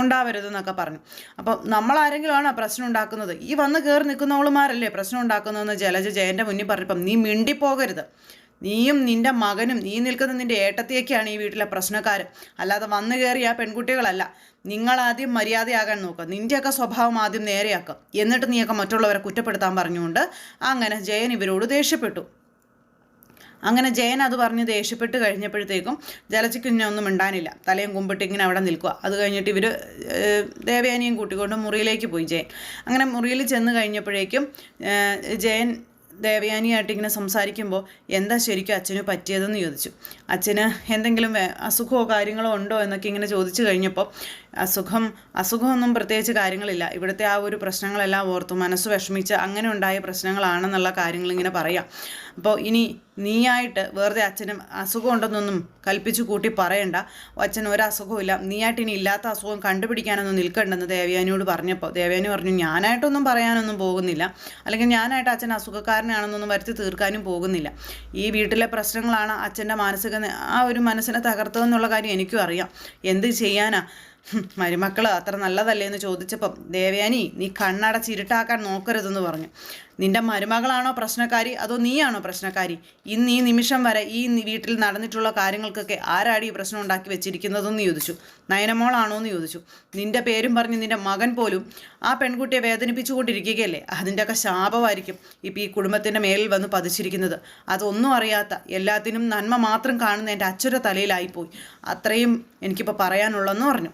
ഉണ്ടാവരുതെന്നൊക്കെ പറഞ്ഞു. അപ്പോൾ നമ്മളാരെങ്കിലുമാണ് പ്രശ്നം ഉണ്ടാക്കുന്നത്? ഈ വന്ന് കയറി നിൽക്കുന്നവളുമാരല്ലേ പ്രശ്നം ഉണ്ടാക്കുന്നതെന്ന് ജലജ ജയന്റെ മുന്നിൽ പറഞ്ഞപ്പം നീ മിണ്ടിപ്പോകരുത്. നീയും നിന്റെ മകനും നീ നിൽക്കുന്ന നിന്റെ ഏട്ടത്തിയൊക്കെയാണ് ഈ വീട്ടിലെ പ്രശ്നക്കാർ അല്ലാതെ വന്നു കയറിയ പെൺകുട്ടികളല്ല. നിങ്ങൾ ആദ്യം മര്യാദയാകാൻ നോക്കുക നിന്റെയൊക്കെ സ്വഭാവം ആദ്യം നേരെയാക്കുക എന്നിട്ട് നീയൊക്കെ മറ്റുള്ളവരെ കുറ്റപ്പെടുത്താൻ പറഞ്ഞുകൊണ്ട് അങ്ങനെ ജയൻ ഇവരോട് ദേഷ്യപ്പെട്ടു. അങ്ങനെ ജയൻ അത് പറഞ്ഞ് ദേഷ്യപ്പെട്ട് കഴിഞ്ഞപ്പോഴത്തേക്കും ജലച്ചിക്ക് ഇങ്ങനെ ഒന്നും മിണ്ടാനില്ല. തലയും കുമ്പിട്ട് ഇങ്ങനെ അവിടെ നിൽക്കുക. അത് കഴിഞ്ഞിട്ട് ഇവർ ദേവയാനിയും കൂട്ടിക്കൊണ്ട് മുറിയിലേക്ക് പോയി ജയൻ. അങ്ങനെ മുറിയിൽ ചെന്ന് കഴിഞ്ഞപ്പോഴേക്കും ജയൻ ദേവയാനിയായിട്ട് ഇങ്ങനെ സംസാരിക്കുമ്പോൾ എന്താ ശരിക്കും അച്ഛന് പറ്റിയതെന്ന് ചോദിച്ചു. അച്ഛന് എന്തെങ്കിലും അസുഖമോ കാര്യങ്ങളോ ഉണ്ടോ എന്നൊക്കെ ഇങ്ങനെ ചോദിച്ചു കഴിഞ്ഞപ്പോൾ അസുഖം അസുഖമൊന്നും പ്രത്യേകിച്ച് കാര്യങ്ങളില്ല. ഇവിടുത്തെ ആ ഒരു പ്രശ്നങ്ങളെല്ലാം ഓർത്തു മനസ്സ് വിഷമിച്ച് അങ്ങനെ ഉണ്ടായ പ്രശ്നങ്ങളാണെന്നുള്ള കാര്യങ്ങൾ ഇങ്ങനെ പറയാം. അപ്പോൾ ഇനി നീയായിട്ട് വെറുതെ അച്ഛനും അസുഖം ഉണ്ടെന്നൊന്നും കൽപ്പിച്ചു കൂട്ടി പറയണ്ട. അച്ഛൻ ഒരു അസുഖമില്ല നീയായിട്ട് ഇനി ഇല്ലാത്ത അസുഖം കണ്ടുപിടിക്കാനൊന്നും നിൽക്കണ്ടെന്ന് ദേവയാനിയോട് പറഞ്ഞപ്പോൾ ദേവയാനി പറഞ്ഞു ഞാനായിട്ടൊന്നും പറയാനൊന്നും പോകുന്നില്ല. അല്ലെങ്കിൽ ഞാനായിട്ട് അച്ഛൻ അസുഖക്കാരനാണെന്നൊന്നും വരുത്തി തീർക്കാനും പോകുന്നില്ല. ഈ വീട്ടിലെ പ്രശ്നങ്ങളാണ് അച്ഛന്റെ മാനസിക ആ ഒരു മനസ്സിനെ തകർത്തതെന്നുള്ള കാര്യം എനിക്കും അറിയാം. എന്ത് ചെയ്യാനാ? മരുമക്കൾ അത്ര നല്ലതല്ലേ എന്ന് ചോദിച്ചപ്പം ദേവയാനി നീ കണ്ണടച്ചിരുട്ടാക്കാൻ നോക്കരുതെന്ന് പറഞ്ഞു. നിന്റെ മരുമകളാണോ പ്രശ്നക്കാരി? അതോ നീയാണോ പ്രശ്നക്കാരി? ഇന്ന് ഈ നിമിഷം വരെ ഈ വീട്ടിൽ നടന്നിട്ടുള്ള കാര്യങ്ങൾക്കൊക്കെ ആരാടി ഈ പ്രശ്നം ഉണ്ടാക്കി വെച്ചിരിക്കുന്നതെന്ന് ചോദിച്ചു. നയനമോളാണോ എന്ന് ചോദിച്ചു. നിന്റെ പേരും പറഞ്ഞ് നിന്റെ മകൻ പോലും ആ പെൺകുട്ടിയെ വേദനിപ്പിച്ചുകൊണ്ടിരിക്കുകയല്ലേ? അതിന്റെയൊക്കെ ശാപമായിരിക്കും ഇപ്പം ഈ കുടുംബത്തിന്റെ മേലിൽ വന്ന് പതിച്ചിരിക്കുന്നത്. അതൊന്നും അറിയാത്ത എല്ലാത്തിനും നന്മ മാത്രം കാണുന്ന എന്റെ അച്ഛന്റെ തലയിലായിപ്പോയി. അത്രയും എനിക്കിപ്പോൾ പറയാനുള്ളതെന്ന് പറഞ്ഞു.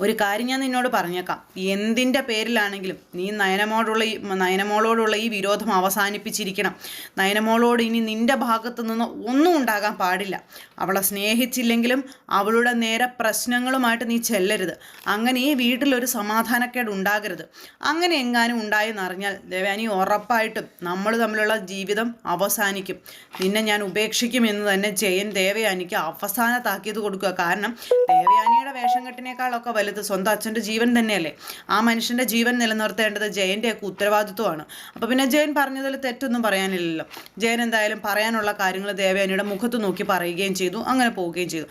ഒരു കാര്യം ഞാൻ നിന്നോട് പറഞ്ഞേക്കാം. എന്തിന്റെ പേരിലാണെങ്കിലും നീ നയനമോടുള്ള ഈ നയനമോളോടുള്ള ഈ വിരോധം അവസാനിപ്പിച്ചിരിക്കണം. നയനമോളോട് ഇനി നിന്റെ ഭാഗത്തു നിന്ന് ഒന്നും ഉണ്ടാകാൻ പാടില്ല. അവളെ സ്നേഹിച്ചില്ലെങ്കിലും അവളുടെ നേരെ പ്രശ്നങ്ങളുമായിട്ട് നീ ചെല്ലരുത്. അങ്ങനെ ഈ വീട്ടിലൊരു സമാധാനക്കേട് ഉണ്ടാകരുത്. അങ്ങനെ എങ്ങാനും ഉണ്ടായെന്നറിഞ്ഞാൽ ദേവാനി ഉറപ്പായിട്ടും നമ്മൾ തമ്മിലുള്ള ജീവിതം അവസാനിക്കും. നിന്നെ ഞാൻ ഉപേക്ഷിക്കും എന്ന് തന്നെ ജയൻ ദേവയാനിക്ക് അവസാനത്താക്കിയത് കൊടുക്കുക. കാരണം ദേവയാനിയുടെ വേഷം കെട്ടിനേക്കാളൊക്കെ വലുത് സ്വന്തം അച്ഛന്റെ ജീവൻ തന്നെയല്ലേ? ആ മനുഷ്യന്റെ ജീവൻ നിലനിർത്തേണ്ടത് ജയന്റെയൊക്കെ ഉത്തരവാദിത്വമാണ്. അപ്പോൾ പിന്നെ ജയൻ പറഞ്ഞതിൽ തെറ്റൊന്നും പറയാനില്ലല്ലോ. ജയൻ എന്തായാലും പറയാനുള്ള കാര്യങ്ങൾ ദേവയാനിയുടെ മുഖത്ത് നോക്കി പറയുകയും ചെയ്തു അങ്ങനെ പോവുകയും ചെയ്തു.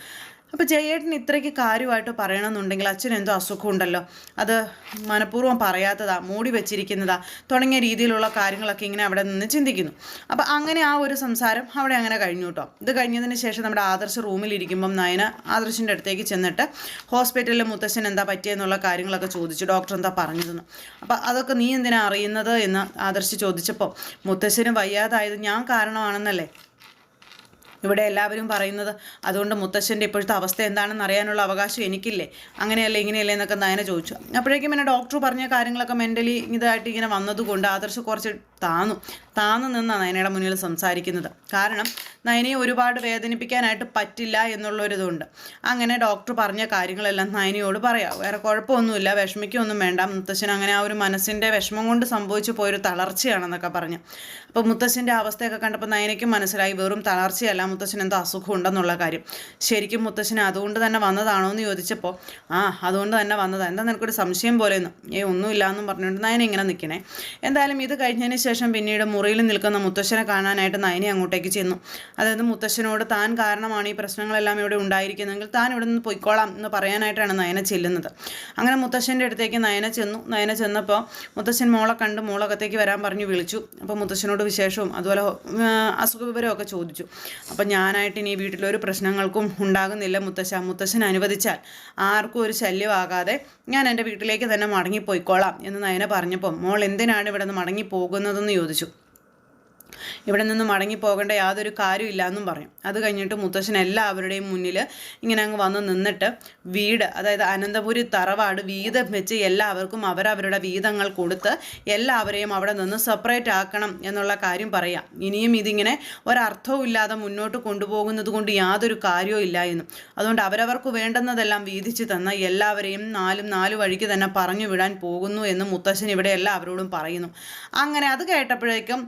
അപ്പോൾ ജയേട്ടൻ ഇത്രയ്ക്ക് കാര്യമായിട്ട് പറയണമെന്നുണ്ടെങ്കിൽ അച്ഛൻ എന്തോ അസുഖം ഉണ്ടല്ലോ അത് മനഃപൂർവം പറയാത്തതാ മൂടി വെച്ചിരിക്കുന്നതാ തുടങ്ങിയ രീതിയിലുള്ള കാര്യങ്ങളൊക്കെ ഇങ്ങനെ അവിടെ നിന്ന് ചിന്തിക്കുന്നു. അപ്പോൾ അങ്ങനെ ആ ഒരു സംസാരം അവിടെ അങ്ങനെ കഴിഞ്ഞു കേട്ടോ. ഇത് കഴിഞ്ഞതിന് ശേഷം നമ്മുടെ ആദർശ് റൂമിലിരിക്കുമ്പം നയന ആദർശിന്റെ അടുത്തേക്ക് ചെന്നിട്ട് ഹോസ്പിറ്റലിൽ മുത്തശ്ശൻ എന്താ പറ്റിയെന്നുള്ള കാര്യങ്ങളൊക്കെ ചോദിച്ചു. ഡോക്ടർ എന്താ പറഞ്ഞതെന്ന് അപ്പോൾ അതൊക്കെ നീ എന്തിനാ അറിയുന്നത് എന്ന് ആദർശ് ചോദിച്ചപ്പോൾ മുത്തശ്ശന് വയ്യാതായത് ഞാൻ കാരണമാണെന്നല്ലേ? ഇവിടെ എല്ലാവരും പറയുന്നത് അതുകൊണ്ട് മുത്തശ്ശന്റെ ഇപ്പോഴത്തെ അവസ്ഥ എന്താണെന്ന് അറിയാനുള്ള അവകാശം എനിക്കില്ലേ? അങ്ങനെയല്ല ഇങ്ങനെയല്ലേ എന്നൊക്കെ നയന ചോദിച്ചു. അപ്പോഴേക്കും എന്നെ ഡോക്ടർ പറഞ്ഞ കാര്യങ്ങളൊക്കെ മെന്റലി ഇതായിട്ട് ഇങ്ങനെ വന്നതുകൊണ്ട് ആദർശ് കുറച്ച് താന്നു. താന്നു നിന്നാണ് നയനയുടെ മുന്നിൽ സംസാരിക്കുന്നത്. കാരണം നയനയെ ഒരുപാട് വേദനിപ്പിക്കാനായിട്ട് പറ്റില്ല എന്നുള്ളൊരിതുണ്ട്. അങ്ങനെ ഡോക്ടർ പറഞ്ഞ കാര്യങ്ങളെല്ലാം നയനയോട് പറയാം. വേറെ കുഴപ്പമൊന്നുമില്ല വിഷമിക്കൊന്നും വേണ്ട. മുത്തശ്ശൻ അങ്ങനെ ആ ഒരു മനസ്സിന്റെ വിഷമം കൊണ്ട് സംഭവിച്ചു പോയൊരു തളർച്ചയാണെന്നൊക്കെ പറഞ്ഞു. അപ്പോൾ മുത്തശ്ശന്റെ അവസ്ഥയൊക്കെ കണ്ടപ്പോൾ നയനയ്ക്കും മനസ്സിലായി വെറും തളർച്ചയല്ല മുത്തശ്ശൻ എന്തോ അസുഖമുണ്ടെന്നുള്ള കാര്യം. ശരിക്കും മുത്തശ്ശൻ അതുകൊണ്ട് തന്നെ വന്നതാണോ എന്ന് ചോദിച്ചപ്പോൾ ആ അതുകൊണ്ട് തന്നെ വന്നതാണ് എന്താ നിനക്കൊരു സംശയം പോലെയെന്ന്? ഏ ഒന്നുമില്ല എന്നും പറഞ്ഞുകൊണ്ട് നയന ഇങ്ങനെ നിൽക്കണേ എന്തായാലും ഇത് കഴിഞ്ഞതിന് ശേഷം പിന്നീട് മുറിയിൽ നിൽക്കുന്ന മുത്തശ്ശനെ കാണാനായിട്ട് നയനി അങ്ങോട്ടേക്ക് ചെന്നു. അതായത് മുത്തശ്ശനോട് താൻ കാരണമാണ് ഈ പ്രശ്നങ്ങളെല്ലാം ഇവിടെ ഉണ്ടായിരിക്കുന്നതെങ്കിൽ താൻ ഇവിടെ നിന്ന് പൊയ്ക്കോളാം എന്ന് പറയാനായിട്ടാണ് നയന ചെല്ലുന്നത്. അങ്ങനെ മുത്തശ്ശന്റെ അടുത്തേക്ക് നയന ചെന്നു. നയന ചെന്നപ്പോൾ മുത്തശ്ശൻ മോളെ കണ്ട് മോളകത്തേക്ക് വരാൻ പറഞ്ഞു വിളിച്ചു. അപ്പോൾ മുത്തശ്ശനോട് വിശേഷവും അതുപോലെ അസുഖ വിവരമൊക്കെ ചോദിച്ചു. അപ്പം ഞാനായിട്ട് ഇനി വീട്ടിലൊരു പ്രശ്നങ്ങൾക്കും ഉണ്ടാകുന്നില്ല മുത്തശ്ശ. മുത്തശ്ശൻ അനുവദിച്ചാൽ ആർക്കും ഒരു ശല്യമാകാതെ ഞാൻ എന്റെ വീട്ടിലേക്ക് തന്നെ മടങ്ങിപ്പോയിക്കോളാം എന്ന് നയന പറഞ്ഞപ്പോൾ മോൾ എന്തിനാണ് ഇവിടെ നിന്ന് മടങ്ങി പോകുന്നതെന്ന് ചോദിച്ചു. ഇവിടെ നിന്ന് മടങ്ങിപ്പോകേണ്ട യാതൊരു കാര്യമില്ല എന്നും പറയും. അത് കഴിഞ്ഞിട്ട് മുത്തശ്ശൻ എല്ലാവരുടെയും മുന്നിൽ ഇങ്ങനെ അങ്ങ് വന്ന് നിന്നിട്ട് വീട് അതായത് അനന്തപുരി തറവാട് വീതം വെച്ച് എല്ലാവർക്കും അവരവരുടെ വീതങ്ങൾ കൊടുത്ത് എല്ലാവരെയും അവിടെ നിന്ന് സെപ്പറേറ്റ് ആക്കണം എന്നുള്ള കാര്യം പറയാം. ഇനിയും ഇതിങ്ങനെ ഒരർത്ഥവും ഇല്ലാതെ മുന്നോട്ട് കൊണ്ടുപോകുന്നത് കൊണ്ട് യാതൊരു കാര്യവും ഇല്ല എന്നും. അതുകൊണ്ട് അവരവർക്ക് വേണ്ടുന്നതെല്ലാം വീതിച്ച് തന്ന എല്ലാവരെയും നാലും നാല് വഴിക്ക് തന്നെ പറഞ്ഞു വിടാൻ പോകുന്നു എന്ന് മുത്തശ്ശൻ ഇവിടെ എല്ലാവരോടും പറയുന്നു. അങ്ങനെ അത് കേട്ടപ്പോഴേക്കും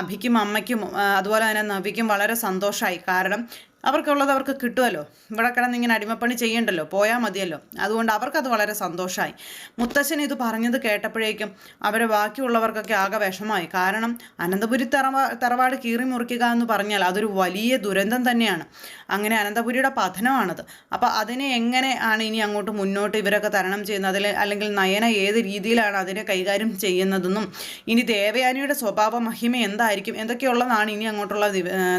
അഭിക്കും അമ്മയ്ക്കും അതുപോലെ തന്നെ നവിക്കും വളരെ സന്തോഷമായി കാരണം അവർക്കുള്ളത് അവർക്ക് കിട്ടുമല്ലോ ഇവിടെ കിടന്ന് ഇങ്ങനെ അടിമപ്പണി ചെയ്യണ്ടല്ലോ. പോയാൽ മതിയല്ലോ. അതുകൊണ്ട് അവർക്കത് വളരെ സന്തോഷമായി മുത്തശ്ശൻ ഇത് പറഞ്ഞത് കേട്ടപ്പോഴേക്കും അവരെ ബാക്കിയുള്ളവർക്കൊക്കെ ആകെ വിഷമായി കാരണം അനന്തപുരി തറവാ തറവാട് കീറി മുറിക്കുക എന്ന് പറഞ്ഞാൽ അതൊരു വലിയ ദുരന്തം തന്നെയാണ്. അങ്ങനെ അനന്തപുരിയുടെ പതനമാണത്. അപ്പോൾ അതിനെ എങ്ങനെ ആണ് ഇനി അങ്ങോട്ട് മുന്നോട്ട് ഇവരൊക്കെ തരണം ചെയ്യുന്നത് അതിൽ അല്ലെങ്കിൽ നയന ഏത് രീതിയിലാണ് അതിനെ കൈകാര്യം ചെയ്യുന്നതെന്നും ഇനി ദേവയാനിയുടെ സ്വഭാവ മഹിമ എന്തായിരിക്കും എന്തൊക്കെയുള്ളതാണ് ഇനി അങ്ങോട്ടുള്ള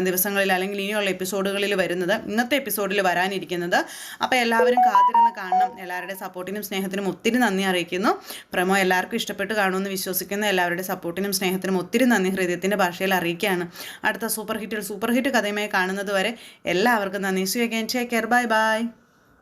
ദിവസങ്ങളിൽ അല്ലെങ്കിൽ ഇനിയുള്ള എപ്പിസോഡുകളിൽ വരുന്നത് ഇന്നത്തെ എപ്പിസോഡിൽ വരാനിരിക്കുന്നത്. അപ്പോൾ എല്ലാവരും കാത്തിരുന്ന് കാണണം. എല്ലാവരുടെ സപ്പോർട്ടിനും സ്നേഹത്തിനും ഒത്തിരി നന്ദി അറിയിക്കുന്നു. പ്രമോ എല്ലാവർക്കും ഇഷ്ടപ്പെട്ട് കാണുമെന്ന് വിശ്വസിക്കുന്ന എല്ലാവരുടെ സപ്പോർട്ടിനും സ്നേഹത്തിനും ഒത്തിരി നന്ദി. ഹൃദയത്തിന്റെ ഭാഷയിൽ അറിയിക്കുകയാണ്. അടുത്ത സൂപ്പർ ഹിറ്റിൽ സൂപ്പർ ഹിറ്റ് കഥയുമായി കാണുന്നത് വരെ എല്ലാവർക്കും നന്ദി. സ്വീകരിക്കാൻ ചേക്കർ ബൈ ബൈ